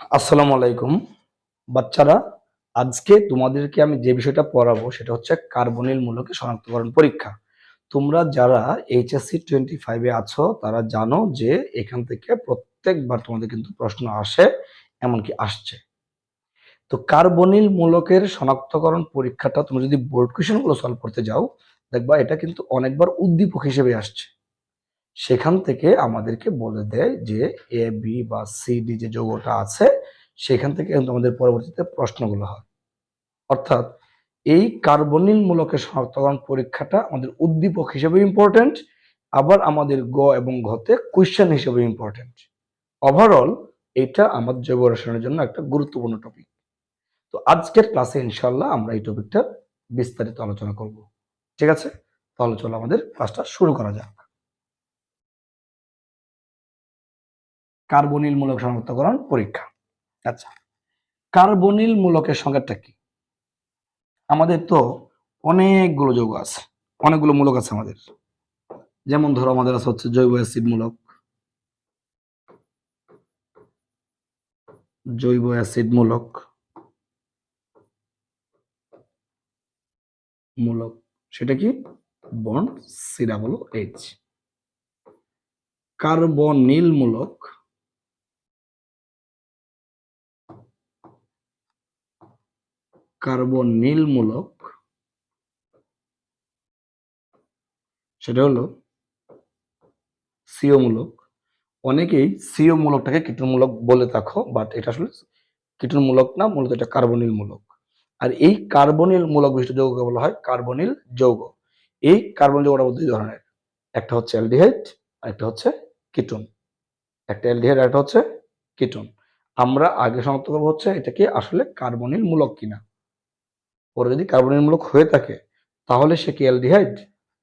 আসসালামু আলাইকুম। বাচ্চারা, আজকে তোমাদেরকে আমি যে বিষয়টা পড়াবো সেটা হচ্ছে কার্বনিল মূলকে শনাক্তকরণ পরীক্ষা। তোমরা যারা এইচএসসি টোয়েন্টি ফাইভে আছো, তারা জানো যে এখান থেকে প্রত্যেকবার তোমাদের কিন্তু প্রশ্ন আসে, এমনকি আসছে। তো কার্বনিল মূলকের শনাক্তকরণ পরীক্ষাটা তুমি যদি বোর্ড কোয়েশনগুলো সলভ করতে যাও, দেখবা এটা কিন্তু অনেকবার উদ্দীপক হিসেবে আসছে। সেখান থেকে আমাদেরকে বলে দেয় যে এ বি বা সি ডি যে যৌগটা আছে, সেখান থেকে কিন্তু আমাদের পরবর্তীতে প্রশ্নগুলো হয়। অর্থাৎ এই কার্বনিল মূলকের শনাক্তকরণ পরীক্ষাটা আমাদের উদ্দীপক হিসেবে ইম্পর্টেন্ট আবার আমাদের গ এবং ঘতে কোয়েশ্চেন হিসেবে ইম্পর্টেন্ট ওভারঅল এটা আমাদের জৈব রসায়নের জন্য একটা গুরুত্বপূর্ণ টপিক তো আজকের ক্লাসে ইনশাল্লাহ আমরা এই টপিকটা বিস্তারিত আলোচনা করব। ঠিক আছে? তাহলে চলো আমাদের ক্লাসটা শুরু করা যাক। কার্বনিল মূলক শনাক্তকরণ পরীক্ষা। আচ্ছা। কার্বনিল মূলকের সংজ্ঞাটা কি? আমাদের তো অনেকগুলো যৌগ আছে অনেকগুলো মূলক আছে আমাদের। যেমন ধরো আমাদের আছে হচ্ছে জৈব অ্যাসিড মূলক। জৈব অ্যাসিড মূলক। মূলক সেটা কি? Bond C double H carbonyl মূলক কার্বনিল মূলক সেটা হলো সিও মূলক অনেকেই সিও মূলকটাকে কীটমূলক বলে থাকো বাট এটা আসলে কীটমূলক না, মূলত এটা কার্বনিল মূলক আর এই কার্বনিল মূলক বিশিষ্ট যৌগকে বলা হয় কার্বনিল যৌগ। এই কার্বন যৌগটা দুই ধরনের, একটা হচ্ছে অ্যালডিহাইড আর একটা হচ্ছে কিটোন। একটা অ্যালডিহাইড আর একটা হচ্ছে কিটোন। আমরা আগে শনাক্ত করব হচ্ছে এটা কি আসলে কার্বনিল মূলক কিনা। পরে যদি কার্বনিল মূলক হয়ে থাকে, তাহলে সে কি অ্যালডিহাইড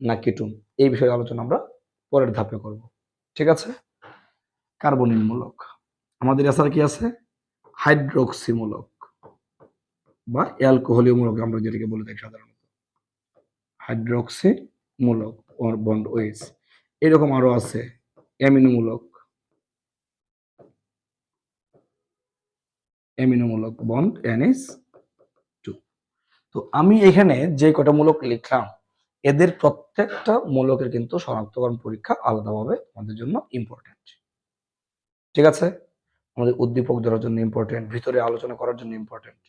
না কিটুন? এই বিষয়ে আলোচনা আমরা পরের ধাপে করব। ঠিক আছে? কার্বনিল মূলক। আমাদের এছাড়া কি আছে? হাইড্রোক্সি মূলক বা অ্যালকোহলীয় মূলক, আমরা যেটাকে বলে থাকি সাধারণত। হাইড্রোক্সি মূলক বন্ড ওয়েস এরকম আরও আছে অ্যামিনোমূলক অ্যামিনোমূলক বন্ড এনএস তো আমি এখানে যে কটা মূলক লিখলাম, এদের প্রত্যেকটা মূলকের কিন্তু শনাক্তকরণ পরীক্ষা আলাদাভাবে আমাদের জন্য ইম্পর্টেন্ট ঠিক আছে? আমাদের উদ্দীপক ধরার জন্য ইম্পর্টেন্ট ভিতরে আলোচনা করার জন্য ইম্পর্টেন্ট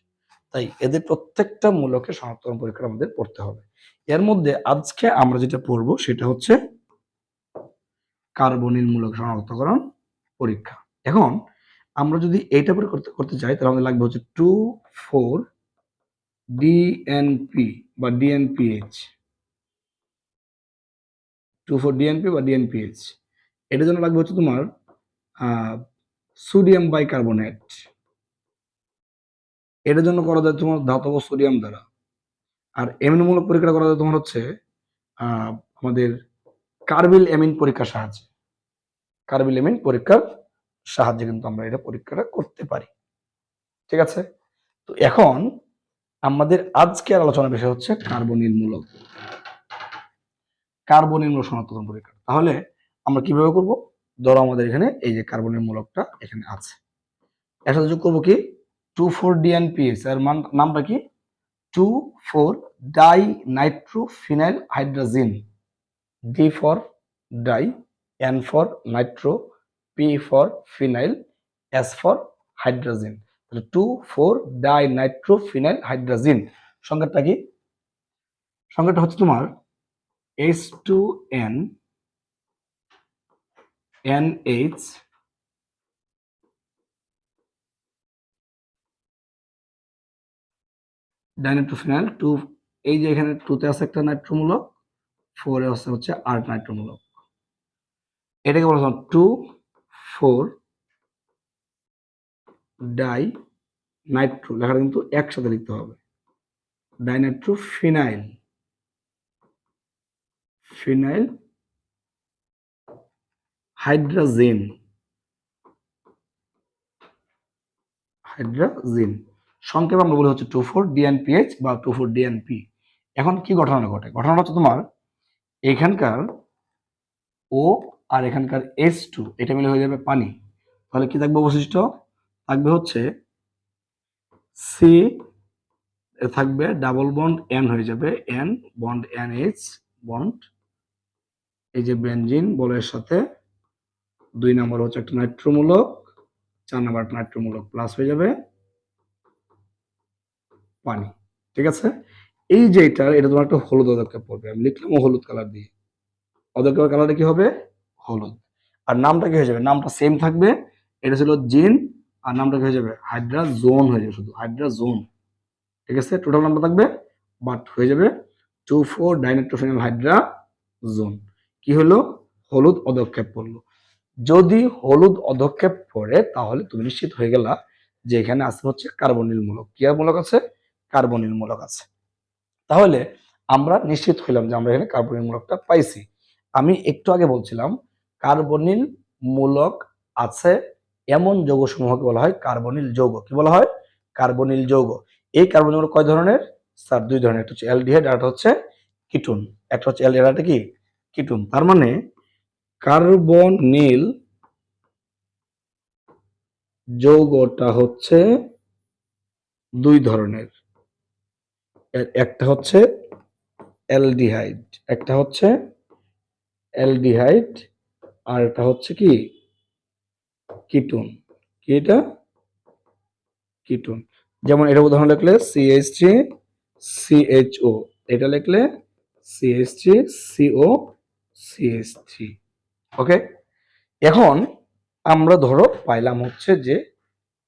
তাই এদের প্রত্যেকটা মূলকের শনাক্তকরণ পরীক্ষা আমাদের পড়তে হবে। এর মধ্যে আজকে আমরা যেটা পড়ব সেটা হচ্ছে কার্বনিল মূলক শনাক্তকরণ পরীক্ষা। এখন আমরা যদি এইটা পরে করতে করতে চাই, তাহলে আমাদের লাগবে হচ্ছে টু ফোর ডিএনপি বা ডিএনপিএইচ টু ফোর ডিএনপি বা ডিএনপিএইচ এটার জন্য লাগবে হচ্ছে তোমার সোডিয়াম বাইকার্বনেট এটার জন্য করা যায় তোমার ধাতব সোডিয়াম দ্বারা। আর এমিনমূলক পরীক্ষা করা যায় তোমার হচ্ছে আমাদের কার্বিল এমিন পরীক্ষার সাহায্যে। কার্বিল এমিন পরীক্ষার সাহায্যে কিন্তু আমরা এটা পরীক্ষাটা করতে পারি। ঠিক আছে? তো এখন আমাদের আজকের আলোচনার বিষয় হচ্ছে কার্বনিল মূলক কার্বনিল পরীক্ষা। তাহলে আমরা কীভাবে করব? ধরো আমাদের এখানে এই যে কার্বনিল মূলকটা এখানে আছে। এর সাথে যোগ করব কি? টু ফোর ডিএনপিএস এর নামটা কি? Two four di nitro phenyl hydrazine. D for di N for nitro, P for phenyl, S for hydrazine. তাহলে two four di nitro phenyl hydrazine সংখ্যাটা কি? সংখ্যাটা হচ্ছে তোমার H two N N H dinitrophenyl two এই যে এখানে টুতে আছে একটা নাইট্রোমূলক ফোরে আছে হচ্ছে আট নাইট্রোমূলক এটাকে বলা টু ফোর ডাই নাইট্রো, লেখাটা কিন্তু একসাথে লিখতে হবে। Dinitro phenyl. Phenyl, hydrazine. Hydrazine. সংক্ষেপে আমরা বলি হচ্ছে টু ফোর ডিএনপিএইচ বা টু ফোর ডিএনপি এখন কি ঘটনা ঘটে? ঘটনাটা হচ্ছে তোমার এখানকার ও আর এখানকার এস টু, এটা মিলে হয়ে যাবে পানি। তাহলে কি থাকবে অবশিষ্ট? থাকবে হচ্ছে সি থাকবে ডাবল বন্ড এন হয়ে যাবে N bond N H bond এই যে বেনজিন বলের সাথে দুই নম্বর হচ্ছে একটা নাইট্রোমূলক চার নম্বর একটা নাইট্রোমূলক প্লাস হয়ে যাবে পানি, ঠিক আছে? এই যে এটা এটা তোমার একটা হলুদ অদক্ষেপ পড়বে, আমি লিখলাম হলুদ কালার দিয়ে। অদক্ষেপের কালারটা কি হবে? হলুদ। আর নামটা কি হয়ে যাবে? নামটা সেম থাকবে, এটা ছিল জিন আর নামটা হয়ে যাবে? হাইড্রা জোন হয়ে যাবে শুধু। হাইড্রা জোন ঠিক আছে? টোটাল নামটা থাকবে? বাট হয়ে যাবে two four dinitrophenyl hydrazone কি হলো? হলুদ অদক্ষেপ পড়ল যদি হলুদ অধক্ষেপ পড়ে তাহলে তুমি নিশ্চিত হয়ে গেলা যে এখানে আছে হচ্ছে কার্বনিল মূলক। কি আর মূলক আছে? কার্বনিল মূলক আছে। তাহলে আমরা নিশ্চিত হইলাম যে আমরা এখানে কার্বনিল মূলকটা পাইছি। আমি একটু আগে বলছিলাম কার্বনিল মূলক আছে এমন যৌগসমূহকে বলা হয় কার্বনিল যৌগ। কি বলা হয়? কার্বনিল যৌগ। এই কার্বন মূলক কয় ধরনের? স্যার, দুই ধরনের। একটা হচ্ছে অ্যালডিহাইড আর একটা হচ্ছে কিটুন। একটা হচ্ছে অ্যালডিহাইড একটা কি? কিটুন। তার মানে কার্বনিল যৌগটা হচ্ছে দুই ধরনের। একটা হচ্ছে অ্যালডিহাইড, একটা হচ্ছে অ্যালডিহাইড আর এটা হচ্ছে কি? কিটুন। কি এটা? কিটুন। যেমন এটা উদাহরণ লিখলে সিএইচ থ্রি সিএইচও এটা লিখলে CH three CO CH three okay এখন আমরা ধরো পাইলাম হচ্ছে যে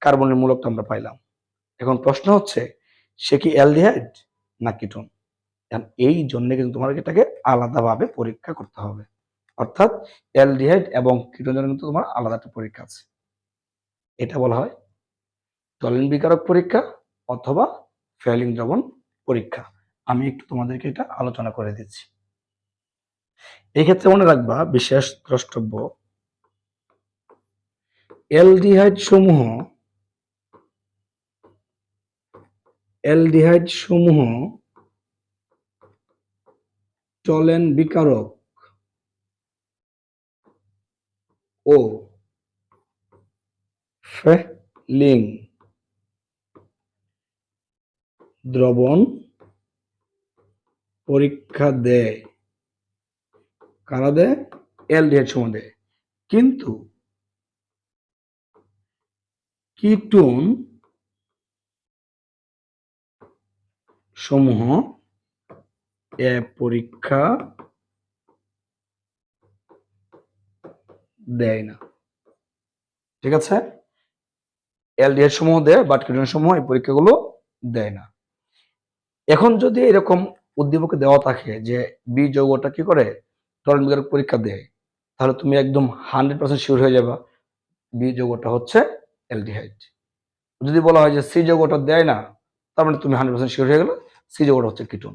কার্বনের মূলকটা আমরা পাইলাম। এখন প্রশ্ন হচ্ছে, সে কি অ্যালডিহাইড না কিটোন? এই জন্য কিন্তু তোমার এটাকে আলাদাভাবে পরীক্ষা করতে হবে। অর্থাৎ অ্যালডিহাইড এবং কিটোন জন্য কিন্তু তোমার আলাদা একটা পরীক্ষা আছে। এটা বলা হয় টলিন বিকারক পরীক্ষা অথবা ফেলিং দ্রবণ পরীক্ষা। আমি একটু তোমাদেরকে এটা আলোচনা করে দিচ্ছি। এই ক্ষেত্রে মনে রাখবা বিশেষ দ্রষ্টব্য, এলডিহাইড সমূহ এলডিহাইড সমূহ টলেন বিকারক ও ফেলিং দ্রবণ পরীক্ষা দেয় কারা দেয় অ্যালডিহাইড সমূহ দেয় কিন্তু কিটোন সমূহ এ পরীক্ষা দেয় না। ঠিক আছে? এলডিএর সমূহ দেয়, বাট কিটোন সমূহ এই পরীক্ষাগুলো দেয় না। এখন যদি এরকম উদ্দীপকে দেওয়া থাকে যে বি যৌগটা কি করে? টরেন্ট বিকারক পরীক্ষা দেয়, তাহলে তুমি একদম হান্ড্রেড পার্সেন্ট শিওর হয়ে যাবা বি যৌগটা হচ্ছে অ্যালডিহাইড যদি বলা হয় যে সি যৌগটা দেয় না, তার মানে তুমি হান্ড্রেড পার্সেন্ট শিওর হয়ে গেলে সি যৌগটা হচ্ছে কিটোন।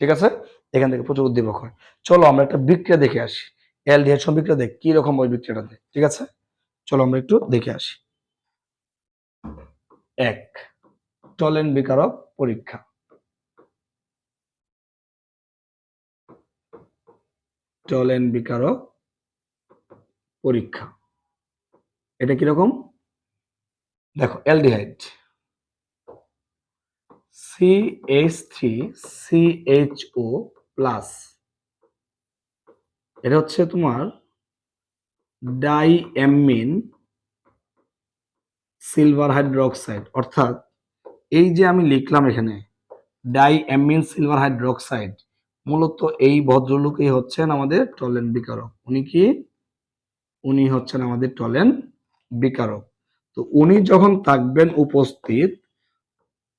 ঠিক আছে? এখান থেকে প্রচুর উদ্দীপক হয়। চলো আমরা একটা বিক্রিয়া দেখে আসি। অ্যালডিহাইড সব বিক্রিয়া দেখ কি রকম ওই বিক্রিয়াটা দেয়। ঠিক আছে? চলো আমরা একটু দেখে আসি। এক টলেন বিকারক পরীক্ষা। টলেন বিকারক পরীক্ষা। এটা কীরকম? দেখো, aldehyde. CH three CHO plus এটা হচ্ছে তোমার ডাইঅ্যামিন সিলভার হাইড্রোক্সাইড অর্থাৎ এই যে আমি লিখলাম এখানে ডাই অ্যামিন সিলভার হাইড্রোক্সাইড মূলত এই ভদ্রলোকই হচ্ছেন আমাদের টলেন বিকারক। উনি কি? উনি হচ্ছেন আমাদের টলেন বিকারক। তো উনি যখন থাকবেন উপস্থিত,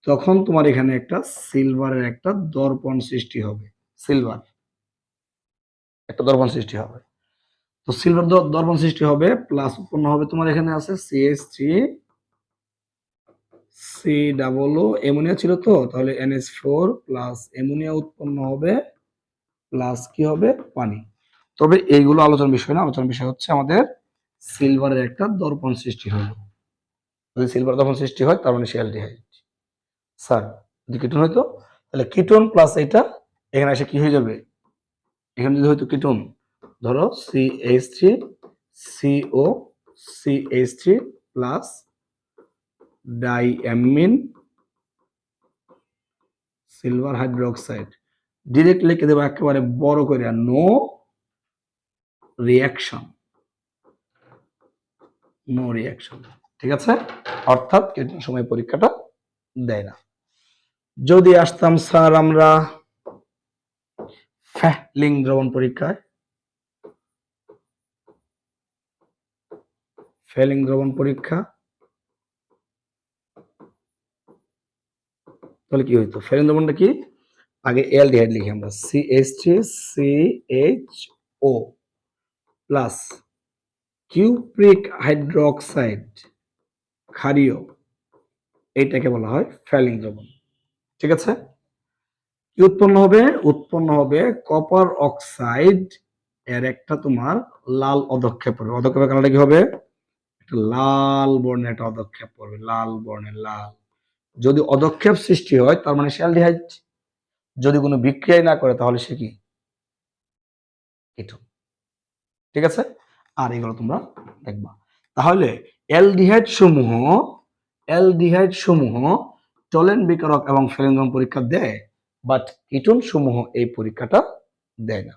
তখন তোমার এখানে একটা সিলভারের একটা দর্পণ সৃষ্টি হবে। সিলভার একটা দর্পণ সৃষ্টি হবে। তো সিলভার দর্পণ সৃষ্টি হবে প্লাস উৎপন্ন হবে তোমার এখানে আছে CS three C double O ammonia ছিল তো, তাহলে এনএস ফোর প্লাস অ্যামোনিয়া উৎপন্ন হবে প্লাস কি হবে? পানি। তবে এইগুলো আলোচনার বিষয় না, আলোচনার বিষয় হচ্ছে আমাদের সিলভারের একটা দর্পণ সৃষ্টি হলো। যদি সিলভার দর্পণ সৃষ্টি হয়, তার মানে অ্যালডিহাইড স্যার, যদি কিটোন হইতো, তাহলে কিটোন প্লাস এটা এখানে এসে কি হয়ে যাবে? এখানে যদি হয়তো কিটোন, ধরো C H three CO C H three plus diammine silver hydroxide direct লিখে দেবো একেবারে বড় করে নো রিয়াকশন নো রিয়াকশন ঠিক আছে? অর্থাৎ কীটন সময় পরীক্ষাটা দেয় না। যদি আসতাম স্যার আমরা ফ্যালিং দ্রবণ পরীক্ষায়। ফেলিং দ্রবণ পরীক্ষা। তাহলে কি হইতো? ফেলিং দ্রবণটা কি? আগে এল এলডিহাইড লিখি আমরা। C H three C H O plus cupric hydroxide ক্ষারীয়। এইটাকে বলা হয় ফেলিং দ্রবণ ঠিক আছে? কি উৎপন্ন হবে? উৎপন্ন হবে কপার অক্সাইড এর একটা তোমার লাল অধক্ষেপ পড়বে। অধক্ষেপের কারণটা কি হবে? একটা লাল বর্ণের একটা অধক্ষেপ পড়বে। লাল বর্ণের, লাল। যদি অধক্ষেপ সৃষ্টি হয়, তার মানে অ্যালডিহাইড যদি কোনো বিক্রিয়াই না করে, তাহলে সে কি? কেটন ঠিক আছে? আর এগুলো তোমরা দেখবা। তাহলে অ্যালডিহাইড সমূহ অ্যালডিহাইড সমূহ টলেন বিকারক এবং ফেলেন্দন পরীক্ষা দেয় বাট কিটন সমূহ এই পরীক্ষাটা দেয় না।